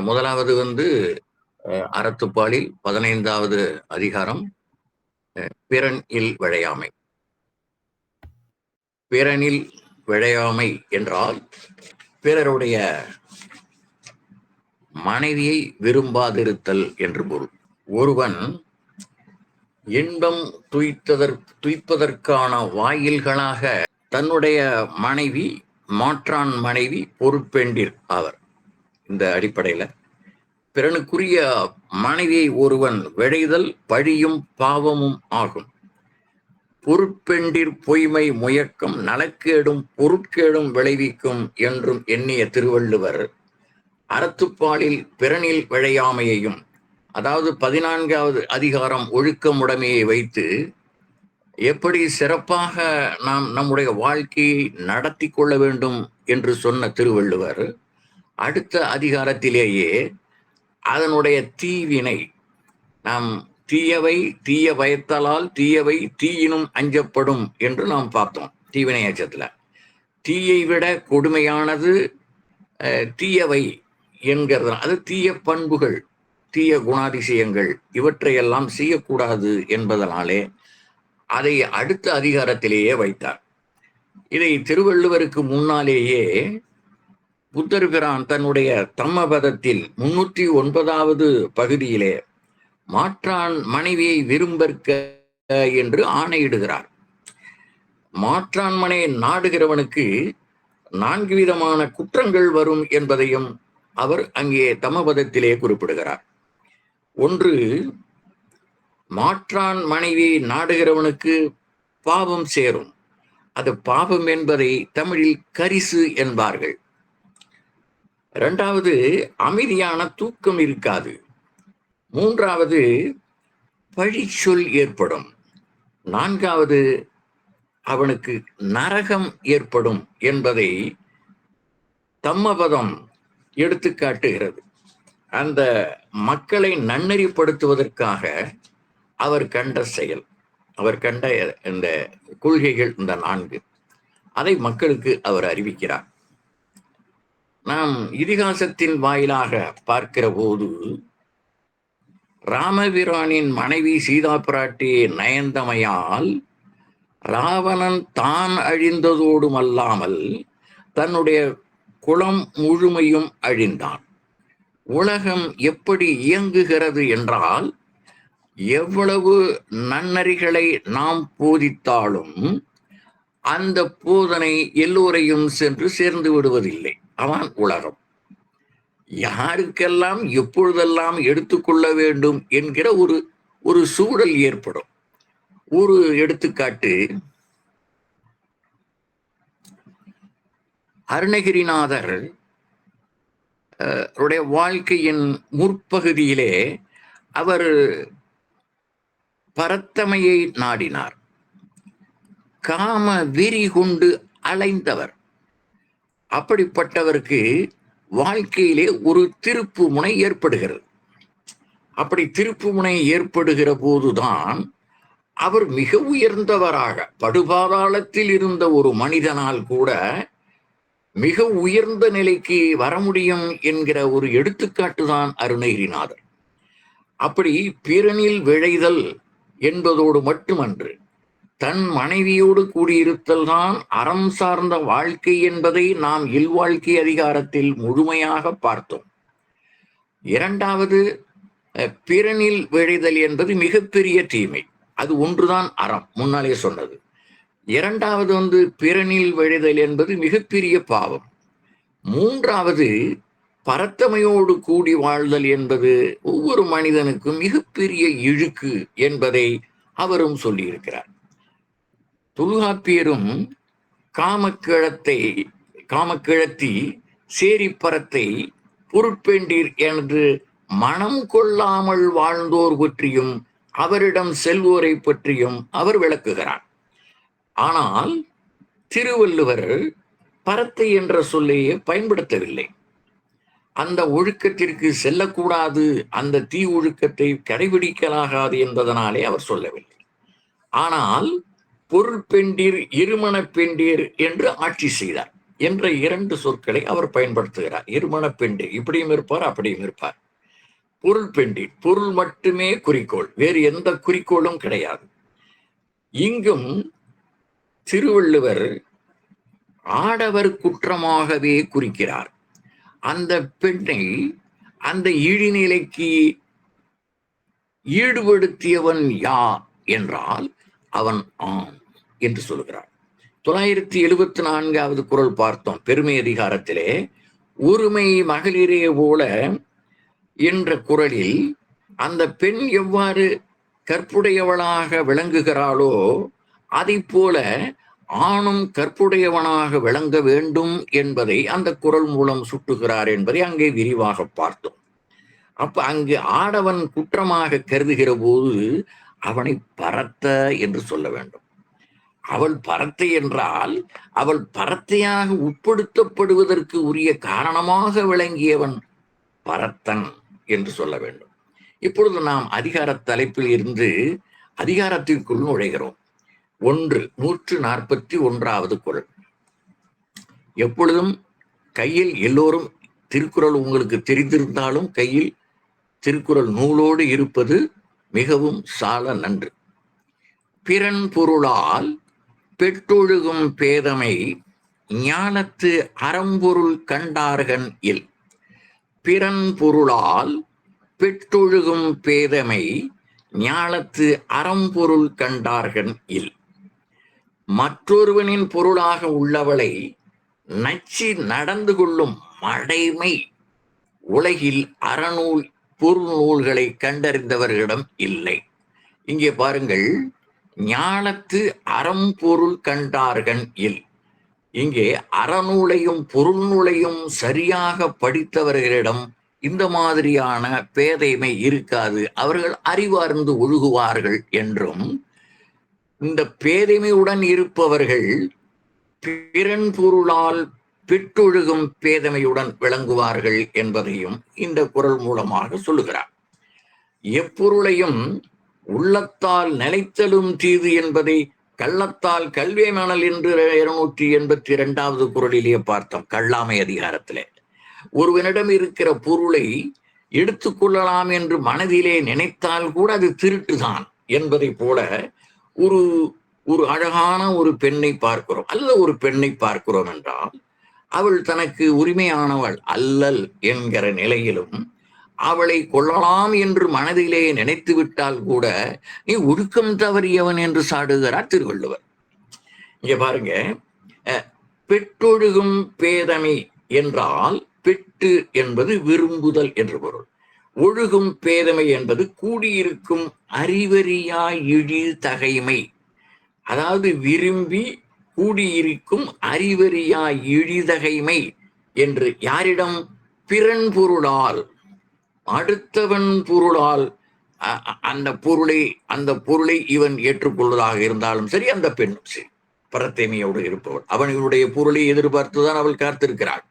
முதலாவது வந்து அறத்துப்பாலில் பதினைந்தாவது அதிகாரம் பிறனில் பிறன் இல் விழையாமை. பிறனில் விழையாமை என்றால் பிறருடைய மனைவியை விரும்பாதிருத்தல் என்று பொருள். ஒருவன் இன்பம் துய்த்ததற் துய்ப்பதற்கான வாயில்களாக தன்னுடைய மனைவி மாற்றான் மனைவி பொறுப்பெண்டிர் அவர் இந்த அடிப்படையில. பிறனுக்குரிய மனைவியை ஒருவன் விழைதல் பழியும் பாவமும் ஆகும். பொறுப்பெண்டிற் பொய்மை முயக்கம் நலக்கேடும் பொருட்கேடும் விளைவிக்கும் என்றும் எண்ணிய திருவள்ளுவர் அறத்துப்பாலில் பிறனில் விழையாமையையும் அதாவது பதினான்காவது அதிகாரம் ஒழுக்கமுடைமையை வைத்து எப்படி சிறப்பாக நாம் நம்முடைய வாழ்க்கையை நடத்தி கொள்ள வேண்டும் என்று சொன்ன திருவள்ளுவர் அடுத்த அதிகாரத்திலேயே அதனுடைய தீவினை. நாம் தீயவை தீய பயத்தலால் தீயவை தீயினும் அஞ்சப்படும் என்று நாம் பார்த்தோம் தீவினை அச்சத்தில். தீயை விட கொடுமையானது தீயவை என்கிறது. அது தீய பண்புகள் தீய குணாதிசயங்கள் இவற்றையெல்லாம் செய்யக்கூடாது என்பதனாலே அதை அடுத்த அதிகாரத்திலேயே வைத்தார். இதை திருவள்ளுவருக்கு முன்னாலேயே புத்தர் பிரான் தன்னுடைய தம்மபதத்தில் முன்னூற்றி ஒன்பதாவது பகுதியிலே மாற்றான் மனைவியை விரும்பற்க என்று ஆணையிடுகிறார். மாற்றான் மனையை நாடுகிறவனுக்கு நான்கு விதமான குற்றங்கள் வரும் என்பதையும் அவர் அங்கே தமபதத்திலே குறிப்பிடுகிறார். ஒன்று மாற்றான் மனைவி நாடுகிறவனுக்கு பாவம் சேரும். அது பாவம் என்பதை தமிழில் கரிசு என்பார்கள். இரண்டாவது அமைதியான தூக்கம் இருக்காது. மூன்றாவது பழிச்சொல் ஏற்படும். நான்காவது அவனுக்கு நரகம் ஏற்படும் என்பதை தம்மபதம் எடுத்து காட்டுகிறது. அந்த மக்களை நன்னறிப்படுத்துவதற்காக அவர் கண்ட செயல் அவர் கண்ட இந்த கொள்கைகள் இந்த நான்கு அதை மக்களுக்கு அவர் அறிவிக்கிறார். நாம் இதிகாசத்தின் வாயிலாக பார்க்கிற போது ராமபிரானின் மனைவி சீதா பிராட்டி நயந்தமையால் ராவணன் தான் அழிந்ததோடும் அல்லாமல் தன்னுடைய குலம் முழுமையும் அழிந்தான். உலகம் எப்படி இயங்குகிறது என்றால் எவ்வளவு நன்னறிகளை நாம் போதித்தாலும் அந்த போதனை எல்லோரையும் சென்று சேர்ந்து விடுவதில்லை. அவன் உலகம் யாருக்கெல்லாம் எப்பொழுதெல்லாம் எடுத்துக்கொள்ள வேண்டும் என்கிற ஒரு ஒரு சூழல் ஏற்படும். ஒரு எடுத்துக்காட்டு அருணகிரிநாதர் அஹ், உடைய வாழ்க்கையின் முற்பகுதியிலே அவர் பரத்தமையை நாடினார். காம வெறி கொண்டு அலைந்தவர். அப்படிப்பட்டவருக்கு வாழ்க்கையிலே ஒரு திருப்பு முனை ஏற்படுகிறது. அப்படி திருப்பு முனை ஏற்படுகிற போதுதான் அவர் மிக உயர்ந்தவராக படுபாதாளத்தில் இருந்த ஒரு மனிதனால் கூட மிக உயர்ந்த நிலைக்கு வர முடியும் என்கிற ஒரு எடுத்துக்காட்டு தான் அருணகிரிநாதர். அப்படி பிறனில் விழைதல் என்பதோடு மட்டுமன்று தன் மனைவியோடு கூடியிருத்தல் தான் அறம் சார்ந்த வாழ்க்கை என்பதை நாம் இல்வாழ்க்கை அதிகாரத்தில் முழுமையாக பார்த்தோம். இரண்டாவது பிறனில் விழைதல் என்பது மிகப்பெரிய தீமை. அது ஒன்றுதான் அறம் முன்னாலே சொன்னது. இரண்டாவது வந்து பிறனில் விழைதல் என்பது மிகப்பெரிய பாவம். மூன்றாவது பரத்தமையோடு கூடி வாழ்தல் என்பது ஒவ்வொரு மனிதனுக்கும் மிகப்பெரிய இழுக்கு என்பதை அவரும் சொல்லியிருக்கிறார். தொல்காப்பியரும் காமக்கிழத்தை காமக்கிழத்தி சேரிப்பரத்தை பொருட்பேண்டீர் என்று மனம் கொள்ளாமல் வாழ்ந்தோர் பற்றியும் அவரிடம் செல்வோரை பற்றியும் அவர் விளக்குகிறார். ஆனால் திருவள்ளுவர் பரத்தை என்ற சொல்லையே பயன்படுத்தவில்லை. அந்த ஒழுக்கத்திற்கு செல்லக்கூடாது அந்த தீ ஒழுக்கத்தை கடைபிடிக்கலாகாது என்பதனாலே அவர் சொல்லவில்லை. ஆனால் பொருள் பெண்டீர் இருமண பெண்டீர் என்று ஆட்சி செய்தார் என்ற இரண்டு சொற்களை அவர் பயன்படுத்துகிறார். இருமண பெண்டீர் இப்படியும் இருப்பார் அப்படியும் இருப்பார். பொருள் பெண்டி பொருள் மட்டுமே குறிக்கோள் வேறு எந்த குறிக்கோளும் கிடையாது. இங்கும் திருவள்ளுவர் ஆடவர் குற்றமாகவே குறிக்கிறார். அந்த பெண்ணை அந்த இழிநிலைக்கு ஈடுபடுத்தியவன் யா என்றால் அவன் ஆம் என்று சொல்கிறான் தொள்ளாயிரத்தி எழுபத்தி நான்காவது குரல் பார்த்தோம் பெருமை அதிகாரத்திலே ஒருமை மகளிரே போல என்ற குரலில் அந்த பெண் எவ்வாறு கற்புடையவளாக விளங்குகிறாளோ அதை போல ஆணும் கற்புடையவனாக விளங்க வேண்டும் என்பதை அந்த குரல் மூலம் சுட்டுகிறார் என்பதை அங்கே விரிவாக பார்த்தோம். அப்ப அங்கு ஆடவன் குற்றமாக கருதுகிற போது அவனை பரத்த என்று சொல்ல வேண்டும். அவள் பரத்தை என்றால் அவள் பரத்தையாக உட்படுத்தப்படுவதற்கு உரிய காரணமாக விளங்கியவன் பரத்தன் என்று சொல்ல வேண்டும். இப்பொழுது நாம் அதிகார தலைப்பில் இருந்து அதிகாரத்திற்குள் நுழைகிறோம். ஒன்று நூற்று நாற்பத்தி ஒன்றாவது குரல். எப்பொழுதும் கையில் எல்லோரும் திருக்குறள் உங்களுக்கு தெரிந்திருந்தாலும் கையில் திருக்குறள் நூலோடு இருப்பது மிகவும் சால நன்று. பிறன் பொருளால் பெற்றொழுகும் பேதமை ஞானத்து அறம்பொருள் கண்டார்கன் இல். பிறன் பொருளால் பெற்றொழுகும் பேதமை ஞானத்து அறம்பொருள் கண்டார்கன் இல். மற்றொருவனின் பொருளாக உள்ளவளை நச்சி நடந்து கொள்ளும் மடைமை உலகில் அறநூல் பொருநூல்களை கண்டறிந்தவர்களிடம் இல்லை. இங்கே பாருங்கள் ஞானத்து அறம்பொருள் கண்டார்கள் இல். இங்கே அறநூலையும் பொருள்நூலையும் சரியாக படித்தவர்களிடம் இந்த மாதிரியான பேதைமை இருக்காது. அவர்கள் அறிவார்ந்து ஒழுகுவார்கள் என்றும் இந்த பேதைமையுடன் இருப்பவர்கள் பிறன் பொருளால் பெற்றொழுகும் பேதமையுடன் விளங்குவார்கள் என்பதையும் இந்த குரல் மூலமாக சொல்லுகிறார். எப்பொருளையும் உள்ளத்தால் நிலைத்தலும் தீது என்பதை கள்ளத்தால் கல்வே மணல் என்று இருநூற்றி எண்பத்தி இரண்டாவது குரலிலேயே பார்த்தோம் கள்ளாமை அதிகாரத்திலே. ஒருவனிடம் இருக்கிற பொருளை எடுத்துக்கொள்ளலாம் என்று மனதிலே நினைத்தால் கூட அது திருட்டுதான் என்பதை போல ஒரு ஒரு அழகான ஒரு பெண்ணை பார்க்கிறோம். அல்ல ஒரு பெண்ணை பார்க்கிறோம் என்றால் அவள் தனக்கு உரிமையானவள் அல்லல் என்கிற நிலையிலும் அவளை கொள்ளலாம் என்று மனதிலே நினைத்து விட்டால் கூட நீ ஒழுக்கம் தவறியவன் என்று சாடுகிறார் திருவள்ளுவர். இங்க பாருங்க பெற்றொழுகும் பேதமை என்றால் பெட்டு என்பது விரும்புதல் என்று பொருள். ஒழுகும் பேதமை என்பது கூடியிருக்கும் அறிவறியா இழி தகைமை. அதாவது விரும்பி கூடியிருக்கும் அறிவறியா இழிதகைமை என்று யாரிடம்? பிறன் பொருளால். அடுத்தவன் பொருளால். அந்த பொருளை அந்த பொருளை இவன் ஏற்றுக்கொள்வதாக இருந்தாலும் சரி அந்த பெண்ணும் சரி. பரத்தேமையோடு இருப்பவள். அவனுடைய பொருளை எதிர்பார்த்துதான் அவள் காத்திருக்கிறாள்.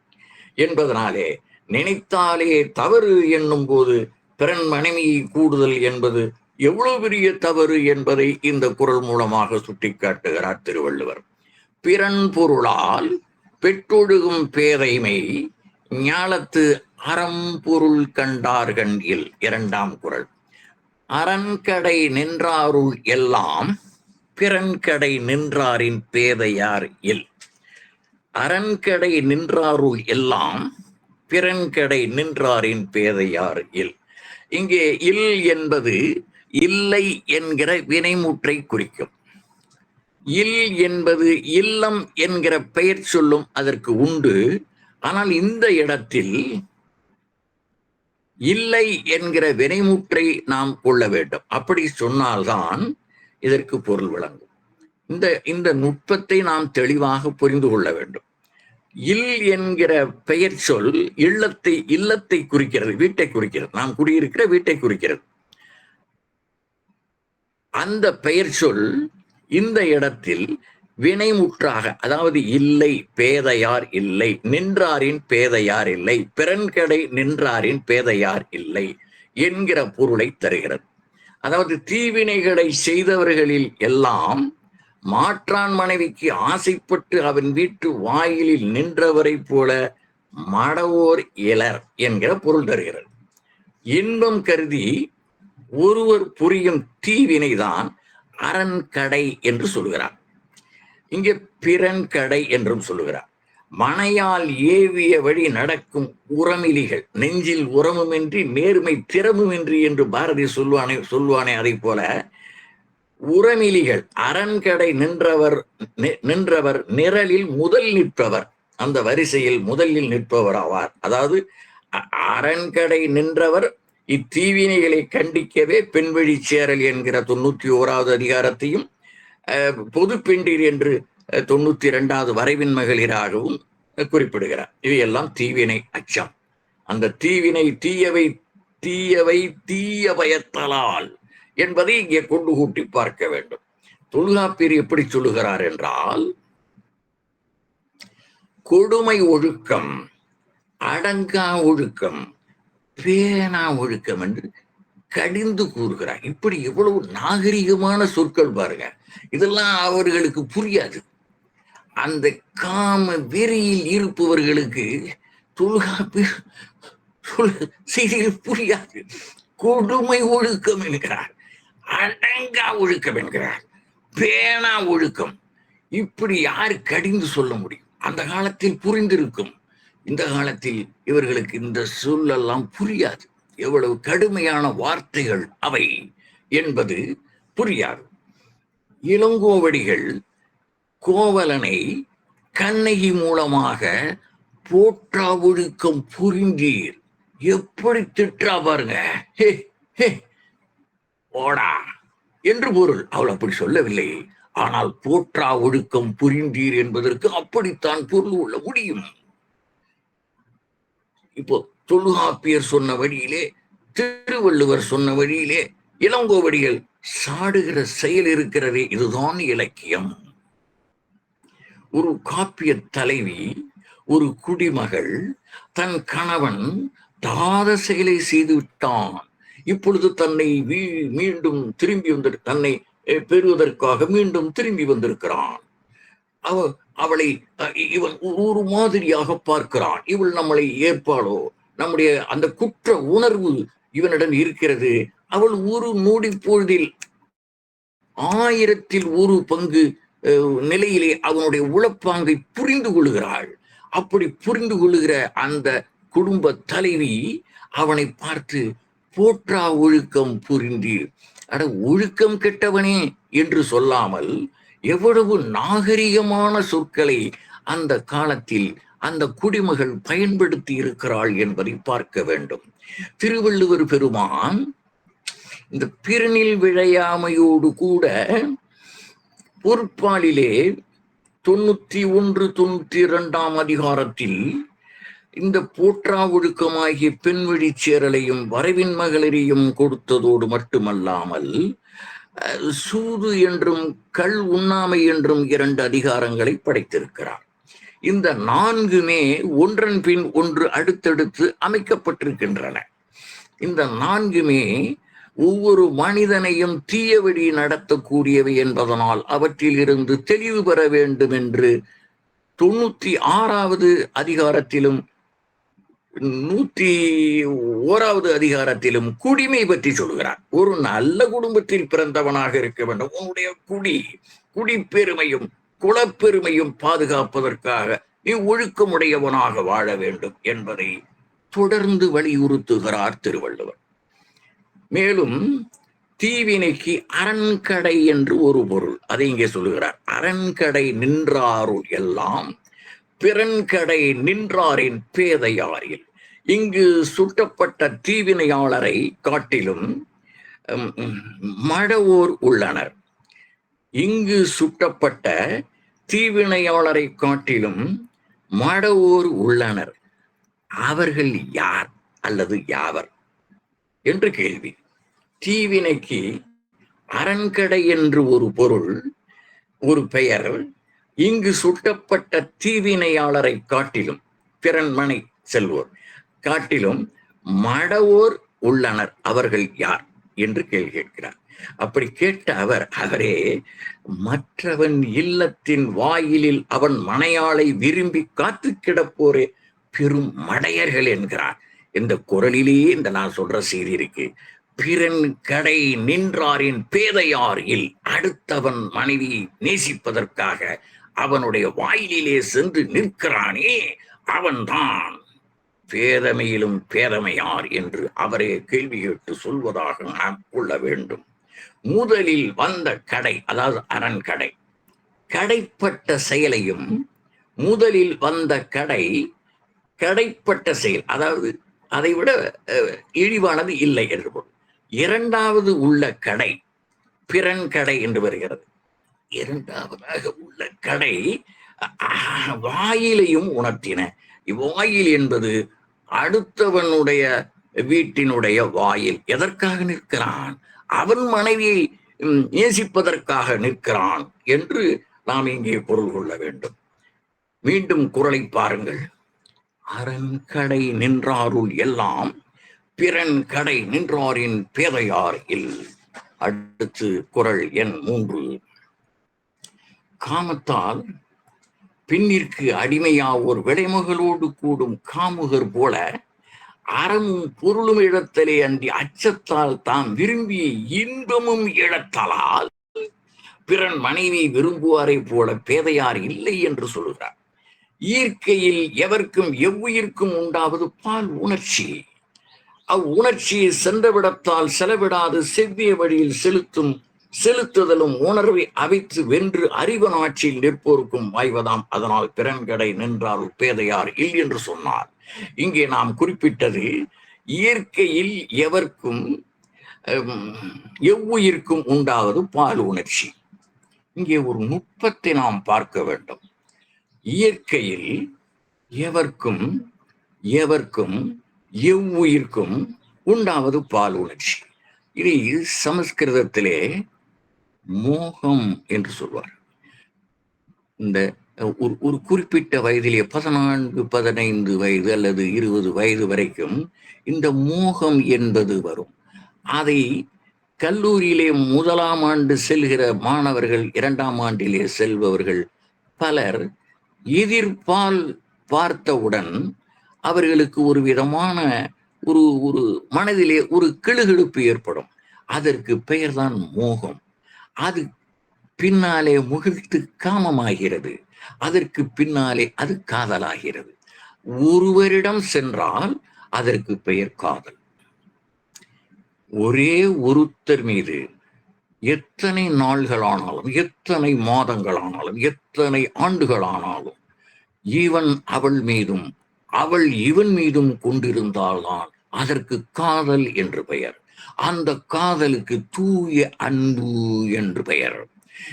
என்பதனாலே நினைத்தாலே தவறு என்னும் போது பிறன் மனைவியை கூடுதல் என்பது எவ்வளவு பெரிய தவறு என்பதை இந்த குரல் மூலமாக சுட்டிக்காட்டுகிறார் திருவள்ளுவர். பிறன் பொருளால் பெற்றொழுகும் பேதைமை ஞாலத்து அறம்பொருள் பொருள் இல் இரண்டாம் குரல். அரண்கடை நின்றாருள் எல்லாம் பிறன்கடை நின்றாரின் பேதையார் இல். அரண்கடை நின்றாருள் எல்லாம் பிறன்கடை நின்றாரின் பேதையார் இல். இங்கே இல் என்பது இல்லை என்கிற வினைமுற்றை குறிக்கும். இல் என்பது இல்லம் என்கிற பெயர் சொல்லும் அதற்கு உண்டு. ஆனால் இந்த இடத்தில் இல்லை என்கிற வினைமுற்றை நாம் கொள்ள வேண்டும். அப்படி சொன்னால்தான் இதற்கு பொருள் விளங்கும். இந்த இந்த நுட்பத்தை நாம் தெளிவாக புரிந்து கொள்ள வேண்டும். இல் என்கிற பெயர் சொல் இல்லத்தை இல்லத்தை குறிக்கிறது வீட்டை குறிக்கிறது. நாம் குடியிருக்கிற வீட்டை குறிக்கிறது. அந்த பெயர் சொல் இந்த இடத்தில் வினைமுற்றாக அதாவது இல்லை பேதையார் இல்லை நின்றாரின் பேதையார் இல்லை பிறன்கடை நின்றாரின் பேதையார் இல்லை என்கிற பொருளை தருகிறது. அதாவது தீவினைகளை செய்தவர்களில் எல்லாம் மாற்றான் மனைவிக்கு ஆசைப்பட்டு அவன் வீட்டு வாயிலில் நின்றவரைப் போல மடவோர் இலர் என்கிற பொருள் தருகிறது. இன்பம் கருதி ஒருவர் புரியும் தீவினைதான் அரண்கடை என்று சொல்லுகிறார் இங்கே பிறன்கடை என்றும் சொல்லுகிறார் மனையால் ஏவிய வழி நடக்கும் உரமிலிகள் நெஞ்சில் உரமுமின்றி நேர்மை திறமுமின்றி என்று பாரதி சொல்வானே சொல்வானே அதை போல உரமிலிகள் அரண்கடை நின்றவர் நி- நின்றவர் நிரலில் முதல் நிற்பவர். அந்த வரிசையில் முதலில் நிற்பவர் ஆவார். அதாவது அ- அரண்கடை நின்றவர் இத்தீவினைகளை கண்டிக்கவே பெண்வழி சேரல் என்கிற தொண்ணூத்தி ஓராவது அதிகாரத்தையும் அஹ், பொது பெண்டீர் என்று தொண்ணூத்தி இரண்டாவது வரைவின் மகளிராகவும் குறிப்பிடுகிறார். இவையெல்லாம் தீவினை அச்சம். அந்த தீவினை தீயவை தீயவை தீய பயத்தலால் என்பதை இங்கே கொண்டு கூட்டி பார்க்க வேண்டும். தொல்காப்பியர் எப்படி சொல்லுகிறார் என்றால் கொடுமை ஒழுக்கம் அடங்கா ஒழுக்கம் பேனா ஒழுக்கம் என்று கடிந்து கூறுகிறார். இப்படி எவ்வளவு நாகரிகமான சொற்கள் பாருங்க. இதெல்லாம் அவர்களுக்கு புரியாது. அந்த காம வெறியில் இருப்பவர்களுக்கு தொல்காப்பியர் சொல் செய்திகள் புரியாது. கொடுமை ஒழுக்கம் என்கிறார். அடங்கா ஒழுக்கம் என்கிறார். பேனா ஒழுக்கம். இப்படி யாரு கடிந்து சொல்ல முடியும்? அந்த காலத்தில் புரிந்திருக்கும். இந்த காலத்தில் இவர்களுக்கு இந்த சொல்லெல்லாம் புரியாது. எவ்வளவு கடுமையான வார்த்தைகள் அவை என்பது புரியாது. இளங்கோவடிகள் கோவலனை கண்ணகி மூலமாக போற்றா ஒழுக்கம் புரிந்தீர். எப்படி திட்டா பாருங்க. ஹே ஹே. ஓடா. என்று பொருள். அவள் அப்படி சொல்லவில்லை. ஆனால் போற்றா ஒழுக்கம் புரிந்தீர் என்பதற்கு அப்படித்தான் பொருள் உள்ள முடியும். இப்போ தொழுகாப்பியர் சொன்ன வழியிலே திருவள்ளுவர் சொன்ன வழியிலே இளங்கோவடிகள் சாடுகிற செயல் இருக்கிறதே இதுதான் இலக்கியம். ஒரு காப்பிய தலைவி ஒரு குடிமகள் தன் கணவன் தாத செயலை செய்து விட்டான் இப்பொழுது தன்னை வீ- மீண்டும் திரும்பி வந்து தன்னை பெறுவதற்காக மீண்டும் திரும்பி வந்திருக்கிறான். அவ அவளை இவன் ஒரு மாதிரியாக பார்க்கிறான். இவள் நம்மளை ஏற்பாளோ? நம்முடைய அந்த குற்ற உணர்வு இவனிடம் இருக்கிறது. அவள் ஒரு மூடி பொழுதில் ஆயிரத்தில் ஒரு பங்கு நிலையிலே அவனுடைய உளப்பாங்கை புரிந்து கொள்கிறாள். அப்படி புரிந்து கொள்கிற அந்த குடும்ப தலைவி அவனை பார்த்து போற்றா ஒழுக்கம் புரிந்தீர். அட ஒழுக்கம் கெட்டவனே என்று சொல்லாமல் எவ்வளவு நாகரிகமான சொற்களை அந்த காலத்தில் அந்த குடிமகள் பயன்படுத்தி இருக்கிறாள் என்பதை பார்க்க வேண்டும். திருவள்ளுவர் பெருமான் இந்த பிறனில் விழையாமையோடு கூட பொறுப்பாளிலே தொண்ணூத்தி ஒன்று தொண்ணூத்தி இரண்டாம் அதிகாரத்தில் இந்த போற்றா ஒழுக்கமாகிய பெண்வழி சேரலையும் வரவின் மகளிரையும் கொடுத்ததோடு மட்டுமல்லாமல் சூது என்றும் கள் உண்ணாமை என்றும் இரண்டு அதிகாரங்களை படைத்திருக்கிறார். இந்த நான்குமே ஒன்றன் பின் ஒன்று அடுத்தடுத்து அமைக்கப்பட்டிருக்கின்றன. இந்த நான்குமே ஒவ்வொரு மனிதனையும் தீய வழி நடத்தக்கூடியவை என்பதனால் அவற்றில் இருந்து தெளிவு பெற வேண்டும் என்று தொண்ணூத்தி ஆறாவது அதிகாரத்திலும் நூத்தி ஓராவது அதிகாரத்திலும் குடிமை பற்றி சொல்கிறார். ஒரு நல்ல குடும்பத்தில் பிறந்தவனாக இருக்க வேண்டும். உன்னுடைய குடி குடிப்பெருமையும் குலப்பெருமையும் பாதுகாப்பதற்காக நீ ஒழுக்கமுடையவனாக வாழ வேண்டும் என்பதை தொடர்ந்து வலியுறுத்துகிறார் திருவள்ளுவர். மேலும் தீவினைக்கு அரண்கடை என்று ஒரு பொருள். அதை இங்கே சொல்லுகிறார் அரண்கடை நின்றாருள் எல்லாம். பிறன்கடை நின்றாரின் பேதையாரில். இங்கு சுட்டப்பட்ட தீவினையாளரை காட்டிலும் மடவோர் உள்ளனர். இங்கு சுட்டப்பட்ட தீவினையாளரை காட்டிலும் மடவோர் உள்ளனர். அவர்கள் யார் அல்லது யாவர்? என்று கேள்வி. தீவினைக்கு அரண்கடை என்று ஒரு பொருள் ஒரு பெயர் இங்கு சுட்டப்பட்ட தீவினையாளரை காட்டிலும் பிறன்மனை செல்வோர் காட்டிலும் மடவோர் உள்ளனர். அவர்கள் யார் என்று கேள்வி கேட்கிறார். அப்படி கேட்ட அவர் அவரே மற்றவன் இல்லத்தின் வாயிலில் அவன் மனையாளை விரும்பி காத்து கிடப்போரே பெரும் மடையர்கள் என்கிறார். இந்த குரலிலேயே இந்த நான் சொல்ற செய்தி இருக்கு. பிறன் கடை நின்றாரின் பேதையார் இல் அடுத்தவன் மனைவி நேசிப்பதற்காக அவனுடைய வாயிலிலே சென்று நிற்கிறானே அவன்தான். பேதமையிலும் பேதமையார் என்று அவரே கேள்வி கேட்டு சொல்வதாக நாம் கொள்ள வேண்டும். முதலில் வந்த கடை அதாவது அரண்கடை கடைப்பட்ட செயலையும் முதலில் வந்த கடை கடைப்பட்ட செயல். அதாவது அதை விட இழிவானது இல்லை என்று பொருள். இரண்டாவது உள்ள கடை பிறன் கடை என்று வருகிறது. இரண்டாவதாக உள்ள கடை வாயிலையும் உணர்த்தின. இவ்வாயில் என்பது அடுத்தவனுடைய வீட்டினுடைய வாயில். எதற்காக நிற்கிறான்? அவன் மனைவியை நேசிப்பதற்காக நிற்கிறான் என்று நாம் இங்கே பொருள் கொள்ள வேண்டும். மீண்டும் குரலை பாருங்கள். அரண்கடை நின்றாருள் எல்லாம் பிறன் கடை நின்றாரின் பேதையார் இல். அடுத்து குரல் எண் மூன்று. காமத்தால் பின்னிற்கு அடிமையா ஒரு விடைமகளோடு கூடும் காமுகர் போல அறமும் பொருளும் இழத்தலே அன்றி அச்சத்தால் தாம் விரும்பிய இன்பமும் இழத்தலால் பிறன் மனைவி விரும்புவாரை போல பேதையார் இல்லை என்று சொல்கிறார். இயற்கையில் எவர்க்கும் எவ்வுயிர்க்கும் உண்டாவது பால் உணர்ச்சி. அவ்வுணர்ச்சியை சென்றவிடத்தால் செலவிடாது செவ்விய வழியில் செலுத்தும் செலுத்துதலும் உணர்வை அவித்து வென்று அறிவன் ஆட்சியில் நிற்போருக்கும் வாய்வதாம். அதனால் பிறன்கடை நின்றார் பேதையார் இல் என்று சொன்னார். இங்கே நாம் குறிப்பிட்டது இயற்கையில் எவர்க்கும் எவ்வுயிர்க்கும் உண்டாவது பால் உணர்ச்சி. இங்கே ஒரு நுட்பத்தை நாம் பார்க்க வேண்டும். இயற்கையில் எவர்க்கும் எவர்க்கும் எவ்வுயிர்க்கும் உண்டாவது பால் உணர்ச்சி. இதை சமஸ்கிருதத்திலே மோகம் என்று சொல்வார். இந்த ஒரு ஒரு குறிப்பிட்ட வயதிலே பதினான்கு பதினைந்து வயது அல்லது இருபது வயது வரைக்கும் இந்த மோகம் என்பது வரும். அதை கல்லூரியிலே முதலாம் ஆண்டு செல்கிற மாணவர்கள் இரண்டாம் ஆண்டிலே செல்பவர்கள் பலர் எதிர்பால் பார்த்தவுடன் அவர்களுக்கு ஒரு விதமான ஒரு ஒரு மனதிலே ஒரு கிளுகிழுப்பு ஏற்படும். அதற்கு பெயர்தான் மோகம். அது பின்னாலே முகிழ்த்து காமமாகிறது. அதற்கு பின்னாலே அது காதலாகிறது. ஒருவரிடம் சென்றால் அதற்கு பெயர் காதல். ஒரே ஒருத்தர் மீது எத்தனை நாள்களானாலும் எத்தனை மாதங்களானாலும் எத்தனை ஆண்டுகளானாலும் இவன் அவள் மீதும் அவள் இவன் மீதும் கொண்டிருந்தால்தான் அதற்கு காதல் என்று பெயர். அந்த காதலுக்கு தூய அன்பு என்று பெயர்.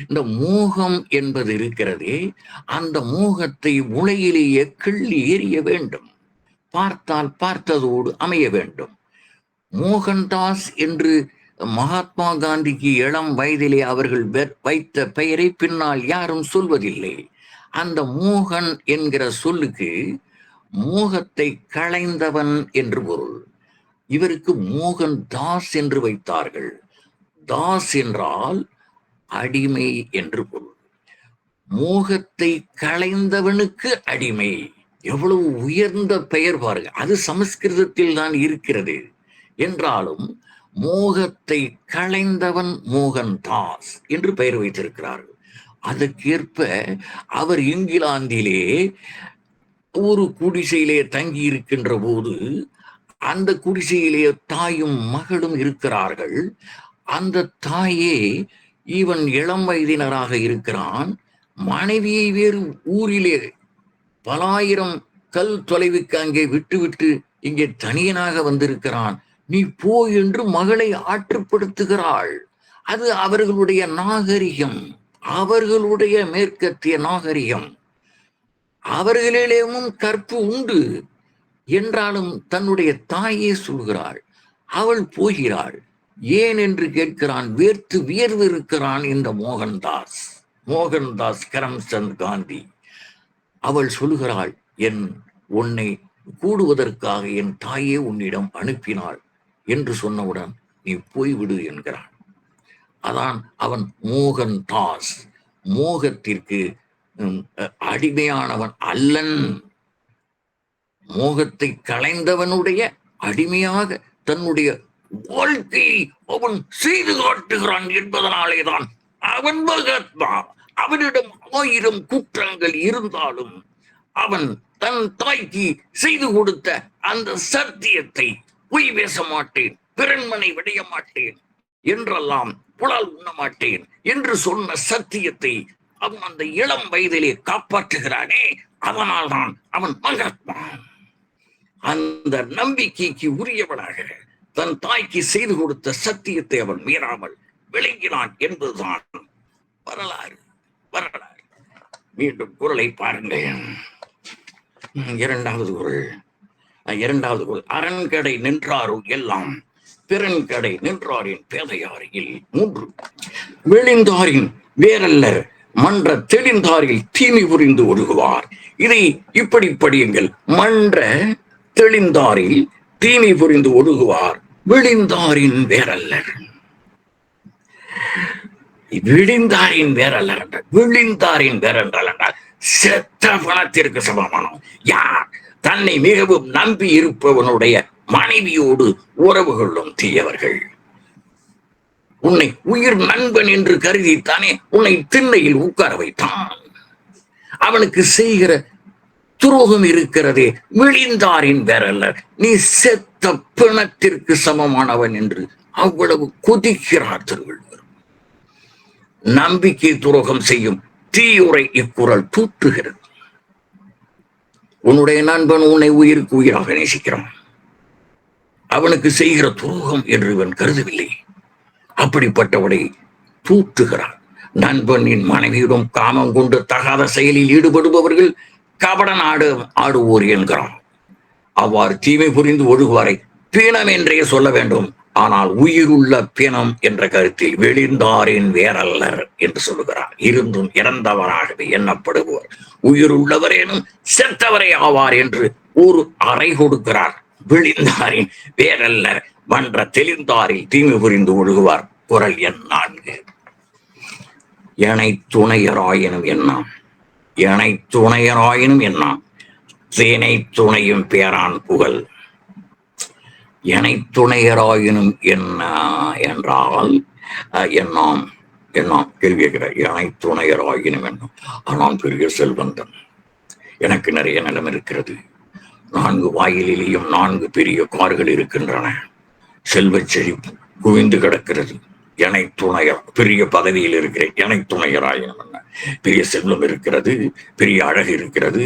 இந்த மோகம் என்பது இருக்கிறதே அந்த மோகத்தை உலகிலேயே கிள்ளி எறிய வேண்டும். பார்த்தால் பார்த்ததோடு அமைய வேண்டும். மோகன்தாஸ் என்று மகாத்மா காந்திக்கு இளம் வயதிலே அவர்கள் வைத்த பெயரை பின்னால் யாரும் சொல்வதில்லை. அந்த மோகன் என்கிற சொல்லுக்கு மோகத்தை களைந்தவன் என்று பொருள். இவருக்கு மோகன் தாஸ் என்று வைத்தார்கள். தாஸ் என்றால் அடிமை என்று பொருள். மோகத்தை களைந்தவனுக்கு அடிமை. எவ்வளவு உயர்ந்த பெயர் பாருங்க. அது சமஸ்கிருதத்தில் தான் இருக்கிறது. என்றாலும் மோகத்தை களைந்தவன் மோகன் தாஸ் என்று பெயர் வைத்திருக்கிறார்கள். அதற்கேற்ப அவர் இங்கிலாந்திலே ஒரு குடிசையிலே தங்கி இருக்கின்ற போது அந்த குடிசையிலே தாயும் மகளும் இருக்கிறார்கள். அந்த தாயே இவன் இளம் வயதினராக இருக்கிறான். மனைவியை வேறு ஊரிலே பலாயிரம் கல் தொலைவுக்கு அங்கே விட்டுவிட்டு இங்கே தனியனாக வந்திருக்கிறான். நீ போ என்று மகளை ஆற்றுப்படுத்துகிறாள். அது அவர்களுடைய நாகரிகம். அவர்களுடைய மேற்கத்திய நாகரிகம். அவர்களிலேயும் கற்பு உண்டு. என்றாலும் தன்னுடைய தாயே சொல்கிறாள் அவள் போகிறாள் ஏன் என்று கேட்கிறான் வேர்த்து வியர்வு இருக்கிறான் இந்த மோகன்தாஸ் மோகன்தாஸ் கரம்சந்த் காந்தி. அவள் சொல்கிறாள் என் உன்னை கூடுவதற்காக என் தாயே உன்னிடம் அனுப்பினாள் என்று சொன்னவுடன் நீ போய்விடு என்கிறான். அதான் அவன் மோகன் தாஸ் மோகத்திற்கு அடிமையானவன் அல்லன். மோகத்தை களைந்தவனுடைய அடிமையாக தன்னுடைய வாழ்க்கையை அவன் செய்து காட்டுகிறான் என்பதனாலேதான் அவன் மகாத்மா. அவனிடம் ஆயிரம் குற்றங்கள் இருந்தாலும் அவன் தன் தாய்க்கு செய்து கொடுத்த அந்த சத்தியத்தை பொய் பேச மாட்டேன் பிறன்மனை விடைய மாட்டேன் என்றெல்லாம் புலால் உண்ண மாட்டேன் என்று சொன்ன சத்தியத்தை அவன் அந்த இளம் வயதிலே காப்பாற்றுகிறானே அதனால்தான் அவன் மகாத்மா. அந்த நம்பிக்கைக்கு உரியவனாக தன் தாய்க்கு செய்து கொடுத்த சத்தியத்தை அவன் மீறாமல் விளங்கினான் என்பதுதான் வரலாறு. வரலாறு. மீண்டும் குரலை பாருங்கள். இரண்டாவது குரல். இரண்டாவது குரல். அரண்கடை நின்றாருள் எல்லாம்? பிறன்கடை நின்றாரின் பேதையாரில் மூன்று. வெளிந்தாரின் வேறல்லர் மன்ற தெளிந்தாரில் தீமை புரிந்து ஒழுகுவார். இதை இப்படி படியுங்கள். மன்ற தெளிந்தாரில் தீமை புரிந்து ஒழுகுவார். விழிந்தாரின் வேறல்லர். விழிந்தாரின் வேறல்லர். என்றார் விழிந்தாரின் வேறென்றால் என்றால் செத்த பணத்திற்கு சமமானம். யார்? தன்னை மிகவும் நம்பி இருப்பவனுடைய மனைவியோடு உறவு கொள்ளும் தீயவர்கள். உன்னை உயிர் நண்பன் என்று கருதித்தானே உன்னை திண்ணையில் உட்கார வைத்தான். அவனுக்கு செய்கிற துரோகம் இருக்கிறதே விழிந்தாரின் வேறல்ல நீ செத்த பிணத்திற்கு சமமானவன் என்று அவ்வளவு கொதிக்கிறார் திருவள்ளுவர். நம்பிக்கை துரோகம் செய்யும் தீயுரை இக்குறள் தூற்றுகிறது. உன்னுடைய நண்பன் உன்னை உயிருக்கு உயிராக நேசிக்கிறான். அவனுக்கு செய்கிற துரோகம் என்று இவன் கருதவில்லை. அப்படிப்பட்டவனை தூற்றுகிறான். நண்பனின் மனைவியிடம் காமம் கொண்டு தகாத செயலில் ஈடுபடுபவர்கள் கபடன் ஆடு ஆடுவோர் என்கிறான். அவ்வாறு தீமை புரிந்து ஒழுகுவாரை பீணம் என்றே சொல்ல வேண்டும். ஆனால் உயிருள்ள பிணம் என்ற கருத்தில் வெளிந்தாரின் வேறல்லர் என்று சொல்லுகிறார். இருந்தும் இறந்தவராகவே எண்ணப்படுவோர். உயிருள்ளவரேனும் செத்தவரே ஆவார் என்று ஒரு அறை கொடுக்கிறார். விழிந்தாரின் வேறல்லர் மன்ற தெளிந்தாரில் தீமை புரிந்து ஒழுகுவார். குரல் எண் நான்கு. எனை துணையராயினும் எண்ணாம் எனை துணையராயினும் எண்ணாம் தேனை துணையும் பேரான் புகழ். எனை துணையராயினும் என்ன என்றால் அஹ், எண்ணாம் எண்ணாம் கேள்வி கேட்கிறார் எனை துணையராயினும் என்ன? ஆனால் பெரிய செல்வந்தன். எனக்கு நிறைய நிலம் இருக்கிறது. நான்கு வாயிலிலேயும் நான்கு பெரிய கார்கள் இருக்கின்றன. செல்வச் செழிப்பு குவிந்து கிடக்கிறது. எனை துணையர் பெரிய பதவியில் இருக்கிறேன். எனை துணையராயினம் என்ன பெரிய செல்வம் இருக்கிறது பெரிய அழகு இருக்கிறது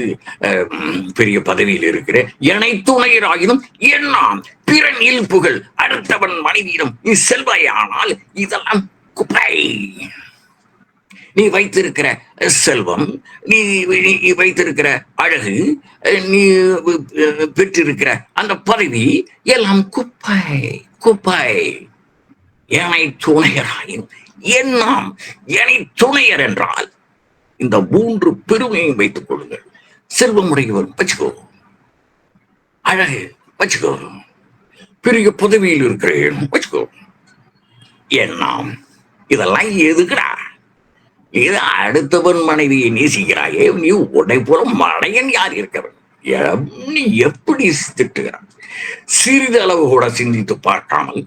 பெரிய பதவியில் இருக்கிறேன். எனை துணையராயினும் என்னாம் பிறன் இல்புகள் அடுத்தவன் மனைவியிடம் நீ செல்வாயானால் இதெல்லாம் குப்பை. நீ வைத்திருக்கிற செல்வம் நீ வைத்திருக்கிற அழகு நீ பெற்றிருக்கிற அந்த பதவி எல்லாம் குப்பை குப்பை. என்னை துணையராயின் என்னாம் என்னை துணையர் என்றால் இந்த மூன்று பெருமையும் வைத்துக் கொள்ளுங்கள். செல்வமுடையவர் வச்சுக்கோ அழகு வச்சுக்கோ பெரிய பதவியில் இருக்கிறேன் வச்சுக்கோ என்னாம் இதெல்லாம் எதுக்குடா? இது அடுத்தவன் மனைவியை நேசிக்கிறாயே நீ உடை போல மடையன் யார் இருக்கிறவன் நீ எப்படி திட்டுகிறான் சிறிதளவு கூட சிந்தித்து பார்க்காமல்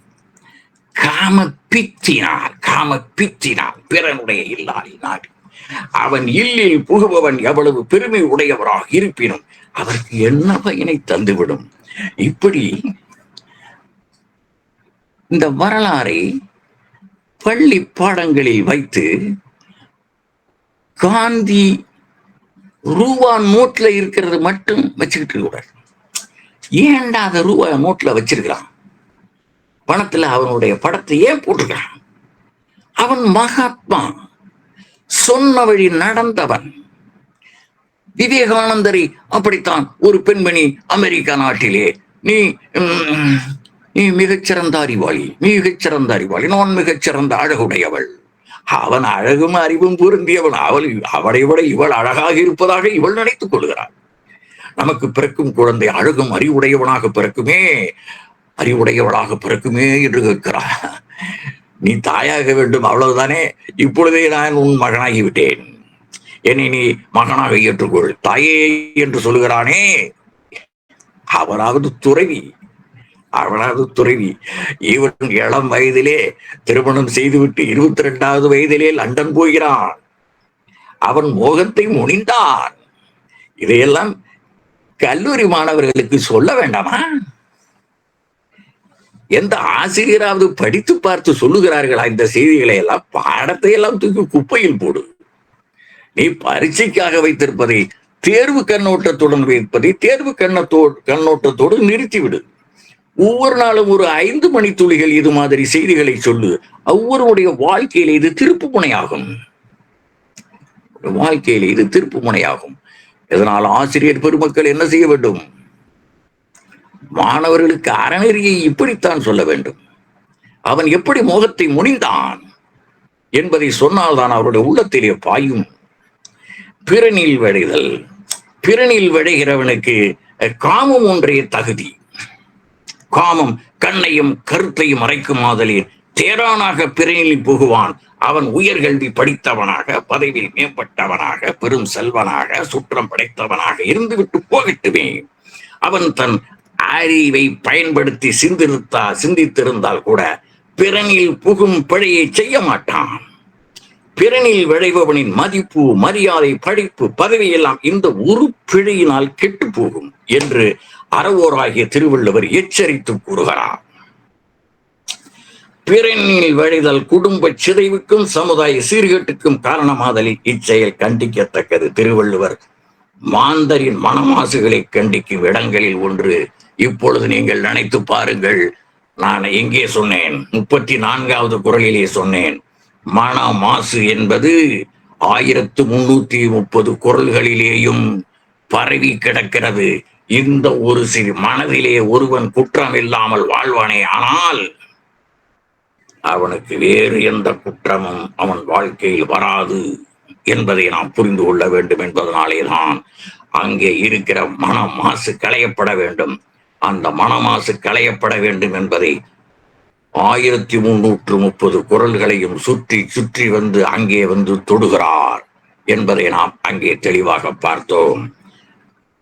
காம பித்தினால் காம பித்தினால் பிறனுடைய இல்லாதி நாடி. அவன் இல்லில் புகுபவன் எவ்வளவு பெருமை உடையவராக இருப்பினும் அவருக்கு என்ன பயனை தந்துவிடும்? இப்படி இந்த வரலாறை பள்ளி பாடங்களில் வைத்து காந்தி ரூபா நோட்ல இருக்கிறது மட்டும் வச்சுக்கிட்டு இருக்கக்கூடாது ஏன்டா அதை ரூபா நோட்ல வச்சிருக்கிறான்? பணத்துல அவனுடைய படத்தை ஏன் போட்டிருக்கிறான்? அவன் மகாத்மா. சொன்ன வழி நடந்தவன். விவேகானந்தரை அப்படித்தான் ஒரு பெண்மணி அமெரிக்கா நாட்டிலே. நீ நீ மிகச்சிறந்த அறிவாளி மிகச்சிறந்த அறிவாளி நான் மிகச்சிறந்த அழகுடையவள். அவன் அழகும் அறிவும் பொருந்தியவன். அவள் அவளை விட இவள் அழகாக இருப்பதாக இவள் நினைத்துக் கொள்கிறாள். நமக்கு பிறக்கும் குழந்தை அழகும் அறிவுடையவனாக பிறக்குமே. அறிவுடையவளாக பிறக்குமே என்று கேட்கிறார். நீ தாயாக வேண்டும் அவ்வளவுதானே? இப்பொழுதே நான் உன் மகனாகி விட்டேன் என்னை நீ மகனாக ஏற்றுக்கொள். தாயே என்று சொல்லுகிறானே. அவனாவது துறவி. அவனாவது துறவி. இவன் இளம் வயதிலே திருமணம் செய்துவிட்டு இருபத்தி ரெண்டாவது வயதிலே லண்டன் போகிறான். அவன் மோகத்தை முனிந்தான். இதையெல்லாம் கல்லூரி மாணவர்களுக்கு சொல்ல வேண்டாமா? எந்த ஆசிரியராவது படித்து பார்த்து சொல்லுகிறார்களா? இந்த செய்திகளை எல்லாம் பாடத்தை எல்லாம் தூக்கி குப்பையில் போடு. நீ பரீட்சைக்காக வைத்திருப்பதை தேர்வு கண்ணோட்டத்துடன் வைப்பதை தேர்வு கண்ணத்தோ கண்ணோட்டத்தோடு நிறுத்திவிடு. ஒவ்வொரு நாளும் ஒரு ஐந்து மணி துளிகள் இது மாதிரி செய்திகளை சொல்லு. ஒவ்வொருடைய வாழ்க்கையில இது திருப்பு முனையாகும். வாழ்க்கையில இது திருப்பு முனையாகும். இதனால் ஆசிரியர் பெருமக்கள் என்ன செய்ய வேண்டும்? மாணவர்களுக்கு அறநெறியை இப்படித்தான் சொல்ல வேண்டும். அவன் எப்படி மோகத்தை முனிந்தான் என்பதை சொன்னால்தான் அவருடைய உள்ளத்திலே பாயும். பிறனில் விடைதல் பிறனில் விடைகிறவனுக்கு காமம் ஒன்றைய தகுதி. காமம் கண்ணையும் கருத்தையும் மறைக்கும் மாதலில் தேரானாக பிறனில் புகுவான். அவன் உயர்கல்வி படித்தவனாக பதவி மேம்பட்டவனாக பெரும் செல்வனாக சுற்றம் படைத்தவனாக இருந்துவிட்டு போகட்டுமே. அவன் தன் அறிவை பயன்படுத்தி சிந்திருத்தா சிந்தித்திருந்தால் கூட பிறனில் புகும் பிழையை செய்ய மாட்டான். பிறனில் விளைபவனின் மதிப்பு மரியாதை படிப்பு பதவி எல்லாம் இந்த ஒரு பிழையினால் கெட்டு போகும் என்று அறவோராகிய திருவள்ளுவர் எச்சரித்து கூறுகிறார். பிறனில் விளைதல் குடும்ப சிதைவுக்கும் சமுதாய சீர்கேட்டுக்கும் காரணமாதலில் இச்செயல் கண்டிக்கத்தக்கது. திருவள்ளுவர் மாந்தரின் மனமாசுகளை கண்டிக்கும் இடங்களில் ஒன்று இப்பொழுது நீங்கள் நினைத்து பாருங்கள் நான் எங்கே சொன்னேன்? முப்பத்தி நான்காவது குரலிலே சொன்னேன் மன மாசு என்பது ஆயிரத்து முன்னூத்தி முப்பது குரல்களிலேயும் பரவி கிடக்கிறது. இந்த ஒரு சிறு மனதிலே ஒருவன் குற்றம் இல்லாமல் வாழ்வானே ஆனால் அவனுக்கு வேறு எந்த குற்றமும் அவன் வாழ்க்கையில் வராது என்பதை நாம் புரிந்து கொள்ள வேண்டும் என்பதனாலே தான் அங்கே இருக்கிற மன மாசு களையப்பட வேண்டும். அந்த மனமாசு களையப்பட வேண்டும் என்பதை ஆயிரத்தி முன்னூற்று முப்பது குரல்களையும் சுற்றி சுற்றி வந்து அங்கே வந்து தொடுகிறார் என்பதை நாம் அங்கே தெளிவாக பார்த்தோம்.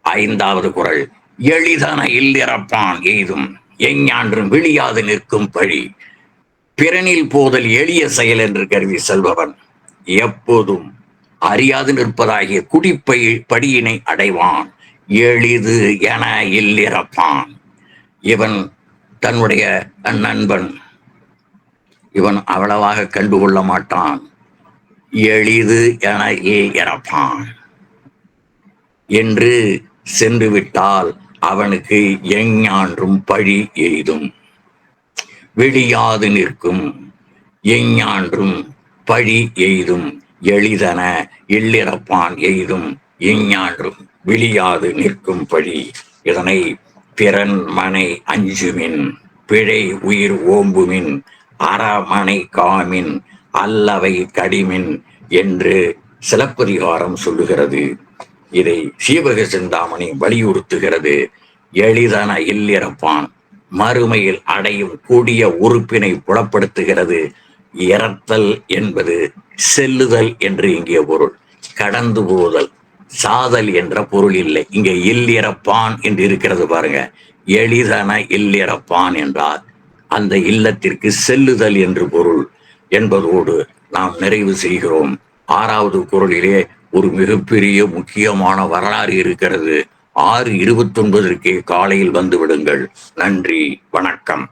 ஐந்தாவது குரல் எளிதன இல்லிறப்பான் எய்தும் எஞ்ஞான்றும் விழியாது நிற்கும் பழி. பிறனில் போதல் எளிய செயல் என்று கருதி செல்பவன் எப்போதும் அறியாது நிற்பதாகிய குடிப்பை படியினை அடைவான். எளிது என இல்லிறப்பான். இவன் தன்னுடைய நண்பன். இவன் அவ்வளவாக கண்டுகொள்ள மாட்டான். எளிது என இறப்பான் என்று சென்று விட்டால் அவனுக்கு எஞ்ஞான்றும் பழி எய்தும். விடியாது நிற்கும். எஞ்ஞான்றும் பழி எய்தும். எளிதன எள்ளிறப்பான் எய்தும். எஞ்ஞான்றும் விழியாது நிற்கும்படி இதனை பிறன் மனை அஞ்சுமின் பிழை உயிர் ஓம்புமின் அறமனை காமின் அல்லவை கடிமின் என்று சிலப்பதிகாரம் சொல்லுகிறது. இதை சீவக சிந்தாமணி வலியுறுத்துகிறது. எளிதன இல்லிறப்பான் மறுமையில் அடையும் கூடிய உறுப்பினை புலப்படுத்துகிறது. இறத்தல் என்பது செல்லுதல் என்று இங்கே பொருள். கடந்து போதல். சாதல் என்ற பொருள் இல்லை. இங்கே இல்லியரப்பான் என்று இருக்கிறது பாருங்க. எளிதன இல்லியரப்பான் என்றால் அந்த இல்லத்திற்கு செல்லுதல் என்று பொருள் என்பதோடு நாம் நிறைவு செய்கிறோம். ஆறாவது குரலிலே ஒரு மிகப்பெரிய முக்கியமான வரலாறு இருக்கிறது. ஆறு இருபத்தி ஒன்பதற்கே காலையில் வந்து விடுங்கள். நன்றி வணக்கம்.